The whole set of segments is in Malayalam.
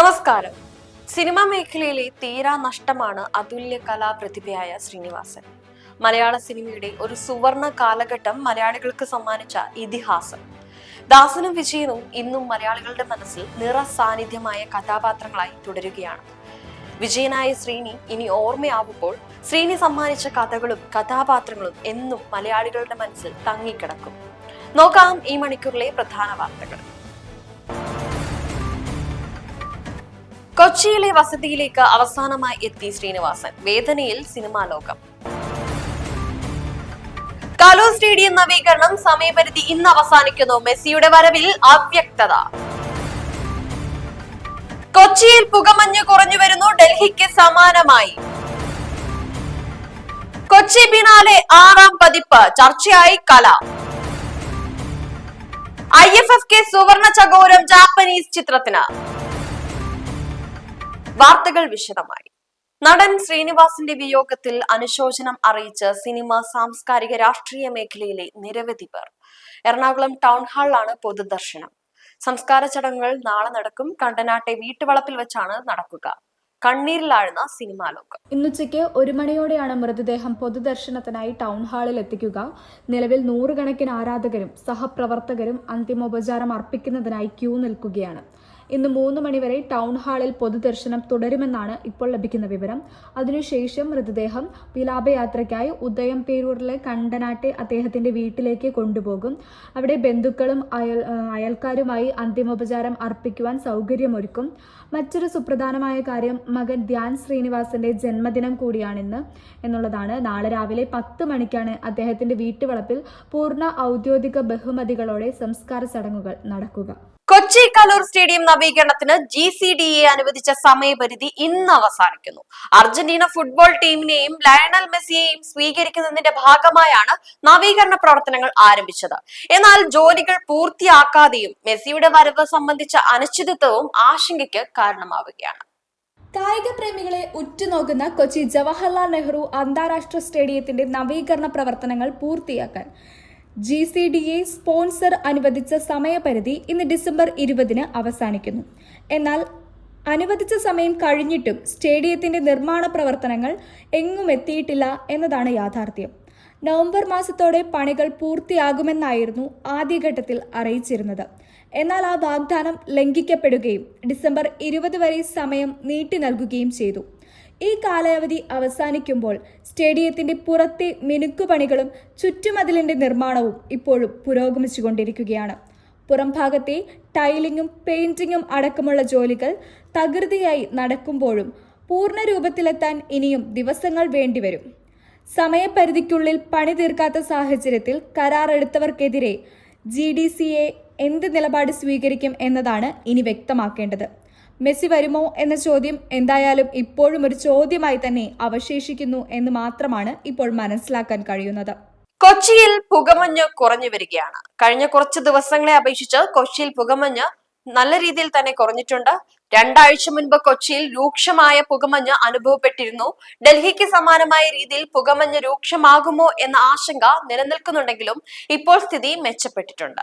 നമസ്കാരം. സിനിമാ മേഖലയിലെ തീരാ നഷ്ടമാണ് അതുല്യ കലാപ്രതിഭയായ ശ്രീനിവാസൻ. മലയാള സിനിമയുടെ ഒരു സുവർണ കാലഘട്ടം മലയാളികൾക്ക് സമ്മാനിച്ച ഇതിഹാസം. ദാസനും വിജയനും ഇന്നും മലയാളികളുടെ മനസ്സിൽ നിറ സാന്നിധ്യമായ കഥാപാത്രങ്ങളായി തുടരുകയാണ്. വിജയനായ ശ്രീനി ഇനി ഓർമ്മയാവുമ്പോൾ ശ്രീനി സമ്മാനിച്ച കഥകളും കഥാപാത്രങ്ങളും എന്നും മലയാളികളുടെ മനസ്സിൽ തങ്ങിക്കിടക്കും. നോക്കാം ഈ മണിക്കൂറിലെ പ്രധാന വാർത്തകൾ. കൊച്ചിയിലെ വസതിയിലേക്ക് അവസാനമായി എത്തി ശ്രീനിവാസൻ. വേദനയിൽ സിനിമാ ലോകം. കലൂർ സ്റ്റേഡിയം നവീകരണം സമയപരിധി ഇന്ന് അവസാനിക്കുന്നു. മെസ്സിയുടെ വരവിൽ അവ്യക്തത. കൊച്ചിയിൽ പുകമഞ്ഞ് കുറഞ്ഞു വരുന്നു. ഡൽഹിക്ക് സമാനമായി. കൊച്ചി ബിനാലെ ആറാം പതിപ്പ്. ചർച്ചയായി കല. ഐ എഫ് എഫ് കെ സുവർണ ചകോരം ജാപ്പനീസ് ചിത്രത്തിന്. വാർത്തകൾ വിശദമായി. നടൻ ശ്രീനിവാസിന്റെ വിയോഗത്തിൽ അനുശോചനം അറിയിച്ച് സിനിമ സാംസ്കാരിക രാഷ്ട്രീയ മേഖലയിലെ നിരവധി പേർ. എറണാകുളം ടൗൺ ഹാളിലാണ് പൊതുദർശനം. സംസ്കാര ചടങ്ങുകൾ നാളെ നടക്കും. കണ്ടനാട്ടെ വീട്ടുവളപ്പിൽ വെച്ചാണ് നടക്കുക. കണ്ണീരിലാഴ്ന്ന സിനിമാ ലോകം. ഇന്നുച്ചയ്ക്ക് ഒരു മണിയോടെയാണ് മൃതദേഹം പൊതുദർശനത്തിനായി ടൗൺ ഹാളിൽ എത്തിക്കുക. നിലവിൽ നൂറുകണക്കിന് ആരാധകരും സഹപ്രവർത്തകരും അന്തിമോപചാരം അർപ്പിക്കുന്നതിനായി ക്യൂ നിൽക്കുകയാണ്. ഇന്ന് മൂന്ന് മണിവരെ ടൗൺ ഹാളിൽ പൊതുദർശനം തുടരുമെന്നാണ് ഇപ്പോൾ ലഭിക്കുന്ന വിവരം. അതിനുശേഷം മൃതദേഹം വിലാപയാത്രയ്ക്കായി ഉദയം പേരൂരിലെ കണ്ടനാട്ടെ അദ്ദേഹത്തിന്റെ വീട്ടിലേക്ക് കൊണ്ടുപോകും. അവിടെ ബന്ധുക്കളും അയൽ അയൽക്കാരുമായി അന്തിമോപചാരം അർപ്പിക്കുവാൻ സൗകര്യമൊരുക്കും. മറ്റൊരു സുപ്രധാനമായ കാര്യം മകൻ ധ്യാൻ ശ്രീനിവാസന്റെ ജന്മദിനം കൂടിയാണിന്ന് എന്നുള്ളതാണ്. നാളെ രാവിലെ പത്ത് മണിക്കാണ് അദ്ദേഹത്തിന്റെ വീട്ടുവളപ്പിൽ പൂർണ ഔദ്യോഗിക ബഹുമതികളോടെ സംസ്കാര ചടങ്ങുകൾ നടക്കുക. കൊച്ചി കലൂർ സ്റ്റേഡിയം നവീകരണത്തിന് ജി സി ഡി എ അനുവദിച്ച സമയപരിധി ഇന്ന് അവസാനിക്കുന്നു. അർജന്റീന ഫുട്ബോൾ ടീമിനെയും ലയണൽ മെസ്സിയെയും സ്വീകരിക്കുന്നതിന്റെ ഭാഗമായാണ് നവീകരണ പ്രവർത്തനങ്ങൾ ആരംഭിച്ചത്. എന്നാൽ ജോലികൾ പൂർത്തിയാക്കാതെയും മെസ്സിയുടെ വരവ് സംബന്ധിച്ച അനിശ്ചിതത്വവും ആശങ്കയ്ക്ക് കാരണമാവുകയാണ്. കായിക പ്രേമികളെ ഉറ്റുനോക്കുന്ന കൊച്ചി ജവഹർലാൽ നെഹ്റു അന്താരാഷ്ട്ര സ്റ്റേഡിയത്തിന്റെ നവീകരണ പ്രവർത്തനങ്ങൾ പൂർത്തിയാക്കാൻ G C D A sponsor അനുവദിച്ച സമയപരിധി ഇന്ന് ഡിസംബർ ഇരുപതിന് അവസാനിക്കുന്നു. എന്നാൽ അനുവദിച്ച സമയം കഴിഞ്ഞിട്ടും സ്റ്റേഡിയത്തിന്റെ നിർമ്മാണ പ്രവർത്തനങ്ങൾ എങ്ങും എത്തിയിട്ടില്ല എന്നതാണ് യാഥാർത്ഥ്യം. നവംബർ മാസത്തോടെ പണികൾ പൂർത്തിയാകുമെന്നായിരുന്നു ആദ്യഘട്ടത്തിൽ അറിയിച്ചിരുന്നത്. എന്നാൽ ആ വാഗ്ദാനം ലംഘിക്കപ്പെടുകയും ഡിസംബർ ഇരുപത് വരെ സമയം നീട്ടി നൽകുകയും ചെയ്തു. ഈ കാലാവധി അവസാനിക്കുമ്പോൾ സ്റ്റേഡിയത്തിന്റെ പുറത്തെ മിനുക്കുപണികളും ചുറ്റുമതിലിന്റെ നിർമ്മാണവും ഇപ്പോഴും പുരോഗമിച്ചുകൊണ്ടിരിക്കുകയാണ്. പുറംഭാഗത്തെ ടൈലിങ്ങും പെയിന്റിങ്ങും അടക്കമുള്ള ജോലികൾ തകൃതിയായി നടക്കുമ്പോഴും പൂർണ രൂപത്തിലെത്താൻ ഇനിയും ദിവസങ്ങൾ വേണ്ടിവരും. സമയപരിധിക്കുള്ളിൽ പണി തീർക്കാത്ത സാഹചര്യത്തിൽ കരാറെടുത്തവർക്കെതിരെ ജി ഡി സി എ എന്ത് നിലപാട് സ്വീകരിക്കും എന്നതാണ് ഇനി വ്യക്തമാക്കേണ്ടത്. മെസ്സി വരുമോ എന്ന ചോദ്യം എന്തായാലും ഇപ്പോഴും ഒരു ചോദ്യമായി തന്നെ അവശേഷിക്കുന്നു എന്ന് മാത്രമാണ് ഇപ്പോൾ മനസ്സിലാക്കാൻ കഴിയുന്നത്. കൊച്ചിയിൽ പുകമഞ്ഞ് കുറഞ്ഞു വരികയാണ്. കഴിഞ്ഞ കുറച്ച് ദിവസങ്ങളെ അപേക്ഷിച്ച് കൊച്ചിയിൽ പുകമഞ്ഞ് നല്ല രീതിയിൽ തന്നെ കുറഞ്ഞിട്ടുണ്ട്. രണ്ടാഴ്ച മുൻപ് കൊച്ചിയിൽ രൂക്ഷമായ പുകമഞ്ഞ് അനുഭവപ്പെട്ടിരുന്നു. ഡൽഹിക്ക് സമാനമായ രീതിയിൽ പുകമഞ്ഞ് രൂക്ഷമാകുമോ എന്ന ആശങ്ക നിലനിൽക്കുന്നുണ്ടെങ്കിലും ഇപ്പോൾ സ്ഥിതി മെച്ചപ്പെട്ടിട്ടുണ്ട്.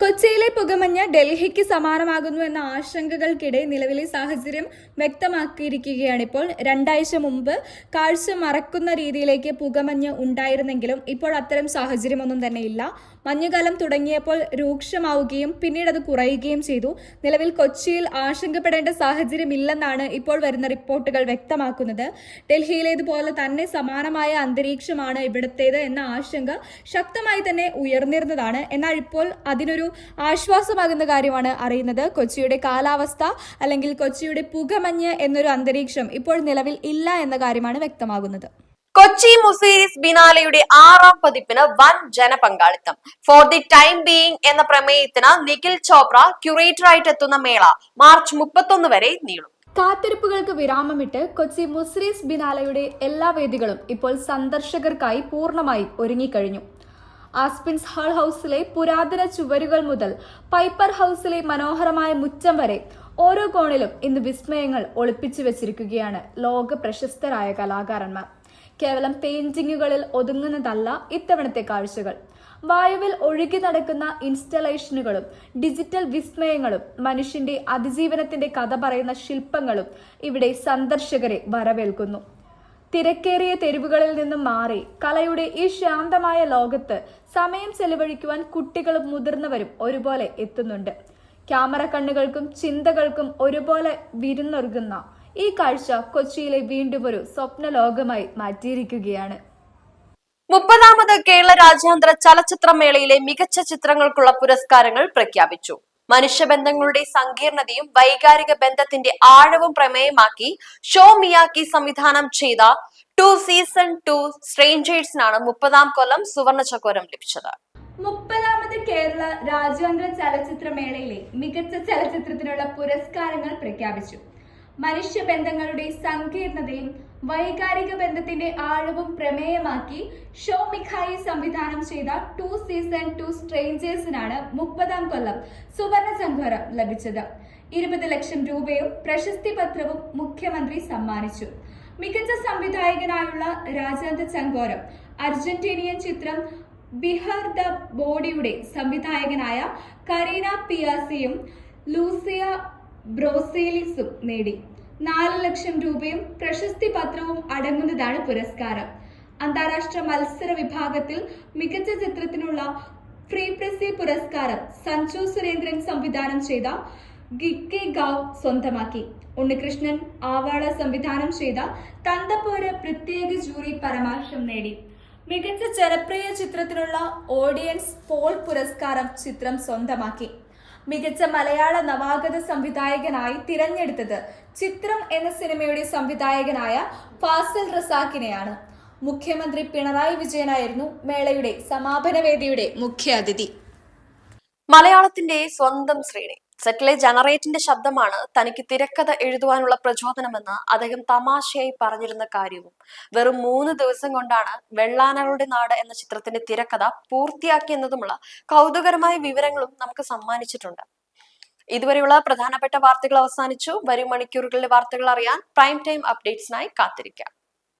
കൊച്ചിയിലെ പുകമഞ്ഞ് ഡൽഹിക്ക് സമാനമാകുന്നു എന്ന ആശങ്കകൾക്കിടെ നിലവിലെ സാഹചര്യം വ്യക്തമാക്കിയിരിക്കുകയാണ് ഇപ്പോൾ രണ്ടാഴ്ച മുമ്പ് കാഴ്ച മറക്കുന്ന രീതിയിലേക്ക് പുകമഞ്ഞ് ഉണ്ടായിരുന്നെങ്കിലും ഇപ്പോൾ അത്തരം സാഹചര്യമൊന്നും തന്നെ ഇല്ല മഞ്ഞുകാലം തുടങ്ങിയപ്പോൾ രൂക്ഷമാവുകയും പിന്നീട് അത് കുറയുകയും ചെയ്തു. നിലവിൽ കൊച്ചിയിൽ ആശങ്കപ്പെടേണ്ട സാഹചര്യമില്ലെന്നാണ് ഇപ്പോൾ വരുന്ന റിപ്പോർട്ടുകൾ വ്യക്തമാക്കുന്നത്. ഡൽഹിയിലേതുപോലെ തന്നെ സമാനമായ അന്തരീക്ഷമാണ് ഇവിടുത്തേത് എന്ന ആശങ്ക ശക്തമായി തന്നെ ഉയർന്നിരുന്നതാണ്. എന്നാൽ ഇപ്പോൾ അതിനൊരു ആശ്വാസമാകുന്ന കാര്യമാണ് അറിയുന്നത്. കൊച്ചിയുടെ കാലാവസ്ഥ അല്ലെങ്കിൽ കൊച്ചിയുടെ പുകമഞ്ഞ് എന്നൊരു അന്തരീക്ഷം ഇപ്പോൾ നിലവിൽ ഇല്ല എന്ന കാര്യമാണ് വ്യക്തമാകുന്നത്. കൊച്ചി മുസീരീസ് ബിനാലയുടെ ആറാം പതിപ്പിന് വൻ ജനപങ്കാളിത്തം. ഫോർ ദി ടൈം ബീയിങ് എന്ന പ്രമേയത്തിന് നിഖിൽ ചോപ്ര ക്യൂറേറ്ററായിട്ട് എത്തുന്ന മേള മാർച്ച് മുപ്പത്തൊന്ന് വരെ നീളും. കാത്തിരിപ്പുകൾക്ക് വിരാമമിട്ട് കൊച്ചി മുസ്രീസ് ബിനാലയുടെ എല്ലാ വേദികളും ഇപ്പോൾ സന്ദർശകർക്കായി പൂർണമായി ഒരുങ്ങിക്കഴിഞ്ഞു. ആസ്പിൻസ് ഹാൾ ഹൗസിലെ പുരാതന ചുവരുകൾ മുതൽ പൈപ്പർ ഹൗസിലെ മനോഹരമായ മുറ്റം വരെ ഓരോ കോണിലും ഇന്ന് വിസ്മയങ്ങൾ ഒളിപ്പിച്ചു വെച്ചിരിക്കുകയാണ് ലോക പ്രശസ്തരായ കലാകാരന്മാർ. കേവലം പെയിന്റിങ്ങുകളിൽ ഒതുങ്ങുന്നതല്ല ഇത്തവണത്തെ കാഴ്ചകൾ. വായുവിൽ ഒഴുകി നടക്കുന്ന ഇൻസ്റ്റലേഷനുകളും ഡിജിറ്റൽ വിസ്മയങ്ങളും മനുഷ്യന്റെ അതിജീവനത്തിന്റെ കഥ പറയുന്ന ശില്പങ്ങളും ഇവിടെ സന്ദർശകരെ വരവേൽക്കുന്നു. തിരക്കേറിയ തെരുവുകളിൽ നിന്നും മാറി കലയുടെ ഈ ശാന്തമായ ലോകത്ത് സമയം ചെലവഴിക്കുവാൻ കുട്ടികളും മുതിർന്നവരും ഒരുപോലെ എത്തുന്നുണ്ട്. ക്യാമറ കണ്ണുകൾക്കും ചിന്തകൾക്കും ഒരുപോലെ വിരുന്നൊരുകുന്ന ഈ കാഴ്ച കൊച്ചിയിലെ വീണ്ടും ഒരു സ്വപ്ന ലോകമായി മാറ്റിയിരിക്കുകയാണ്. മുപ്പതാമത് കേരള രാജ്യാന്തര ചലച്ചിത്രമേളയിലെ മികച്ച ചിത്രങ്ങൾക്കുള്ള പുരസ്കാരങ്ങൾ പ്രഖ്യാപിച്ചു. മനുഷ്യബന്ധങ്ങളുടെ സങ്കീർണതയും വൈകാരിക ബന്ധത്തിന്റെ ആഴവും പ്രമേയമാക്കി ഷോ മിയാക്കി സംവിധാനം ചെയ്ത ടു സീസൺ ടു സ്ട്രേഞ്ചേഴ്സിനാണ് മുപ്പതാം കൊല്ലം സുവർണ ചക്കോരം ലഭിച്ചത്. മുപ്പതാമത് കേരള രാജ്യാന്തര ചലച്ചിത്ര മേളയിലെ മികച്ച ചലച്ചിത്രത്തിനുള്ള പുരസ്കാരങ്ങൾ പ്രഖ്യാപിച്ചു. മനുഷ്യ ബന്ധങ്ങളുടെ സങ്കീർണതയും വൈകാരിക ബന്ധത്തിന്റെ ആഴവും പ്രമേയമാക്കി ഷോ മിഖായി സംവിധാനം ചെയ്ത ടു സീസൺ ടു സ്ട്രേഞ്ചേഴ്സിനാണ് മുപ്പതാം കൊല്ലം സുവർണ ചങ്കോരം ലഭിച്ചത്. ഇരുപത് ലക്ഷം രൂപയും പ്രശസ്തി പത്രവും മുഖ്യമന്ത്രി സമ്മാനിച്ചു. മികച്ച സംവിധായകനായുള്ള രാജാന്ത ചങ്കോരം അർജന്റീനിയൻ ചിത്രം ബിഹാർ ദ ബോഡിയുടെ സംവിധായകനായ കരീന പിയാസിയും ലൂസിയ ബ്രോസേലിസും നേടി. നാല് ലക്ഷം രൂപയും പ്രശസ്തി പത്രവും അടങ്ങുന്നതാണ് പുരസ്കാരം. അന്താരാഷ്ട്ര മത്സര വിഭാഗത്തിൽ മികച്ച ചിത്രത്തിനുള്ള ഫ്രീ പ്രസി പുരസ്കാരം സഞ്ജു സുരേന്ദ്രൻ സംവിധാനം ചെയ്ത ഗിക്കി ഗാവ് സ്വന്തമാക്കി. ഉണ്ണികൃഷ്ണൻ ആവാള സംവിധാനം ചെയ്ത തന്തപ്പോര് പ്രത്യേക ജൂറി പരാമർശം നേടി. മികച്ച ജനപ്രിയ ചിത്രത്തിനുള്ള ഓഡിയൻസ് പോൾ പുരസ്കാരം ചിത്രം സ്വന്തമാക്കി. മികച്ച മലയാള നവാഗത സംവിധായകനായി തിരഞ്ഞെടുത്തത് ചിത്രം എന്ന സിനിമയുടെ സംവിധായകനായ ഫാസൽ റസാഖിനെയാണ്. മുഖ്യമന്ത്രി പിണറായി വിജയനായിരുന്നു മേളയുടെ സമാപന വേദിയുടെ മുഖ്യ അതിഥി മലയാളത്തിന്റെ സ്വന്തം ശ്രേണി. സെറ്റിലെ ജനറേറ്റിന്റെ ശബ്ദമാണ് തനിക്ക് തിരക്കഥ എഴുതുവാനുള്ള പ്രചോദനമെന്ന് അദ്ദേഹം തമാശയായി പറഞ്ഞിരുന്ന കാര്യവും. വെറും മൂന്ന് ദിവസം കൊണ്ടാണ് വെള്ളാനകളുടെ നാട് എന്ന ചിത്രത്തിന്റെ തിരക്കഥ പൂർത്തിയാക്കിയെന്നതുമുള്ള കൗതുകരമായ വിവരങ്ങളും നമുക്ക് സമ്മാനിച്ചിട്ടുണ്ട്. ഇതുവരെയുള്ള പ്രധാനപ്പെട്ട വാർത്തകൾ അവസാനിച്ചു. വരും മണിക്കൂറുകളിലെ വാർത്തകൾ അറിയാൻ പ്രൈം ടൈം അപ്ഡേറ്റ്സിനായി കാത്തിരിക്കാം.